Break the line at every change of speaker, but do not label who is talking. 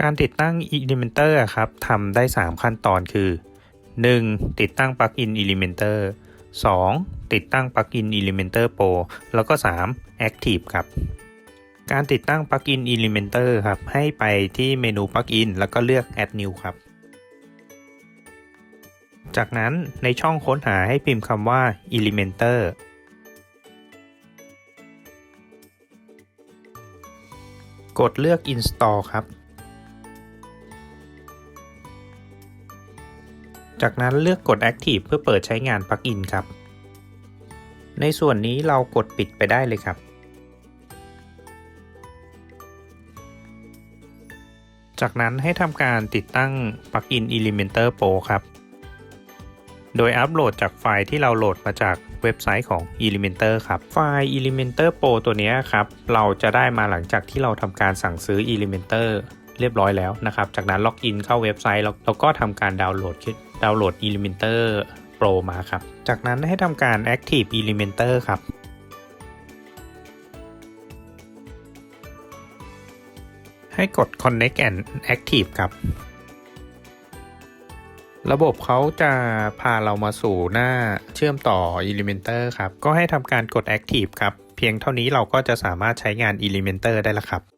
การติดตั้ง Elementor ครับทำได้ 3 ขั้นตอนคือ 1. ติดตั้งปลั๊กอิน Elementor 2. ติดตั้งปลั๊กอิน Elementor Pro แล้วก็ 3. Active ครับ การติดตั้งปลั๊กอิน Elementor ครับให้ไปที่เมนูปลั๊กอินแล้วก็เลือก Add New ครับ จากนั้นในช่องค้นหาให้พิมพ์คำว่า Elementor กดเลือก Install ครับ จากนั้นเลือกกด Active เพื่อเปิดใช้งานปลั๊กอินครับ ในส่วนนี้เรากดปิดไปได้เลยครับ จากนั้นให้ทำการติดตั้งปลั๊กอิน Elementor Pro ครับ โดยอัปโหลดจากไฟล์ที่เราโหลดมาจากเว็บไซต์ของ Elementor ครับ ไฟล์ Elementor Pro ตัวนี้ครับ เราจะได้มาหลังจากที่เราทำการสั่งซื้อ Elementor เรียบร้อยแล้วนะครับ จากนั้นล็อกอินเข้าเว็บไซต์แล้วแล้วก็ทำการดาวน์โหลดขึ้น ดาวน์โหลด Elementor Pro มาครับ จากนั้นให้ทำการ Active Elementor ครับให้กด Connect and Active ครับ ระบบเขาจะพาเรามาสู่หน้าเชื่อมต่อ Elementor ครับ ก็ให้ทำการกด Active ครับ เพียงเท่านี้เราก็จะสามารถใช้งาน Elementor ได้แล้วครับ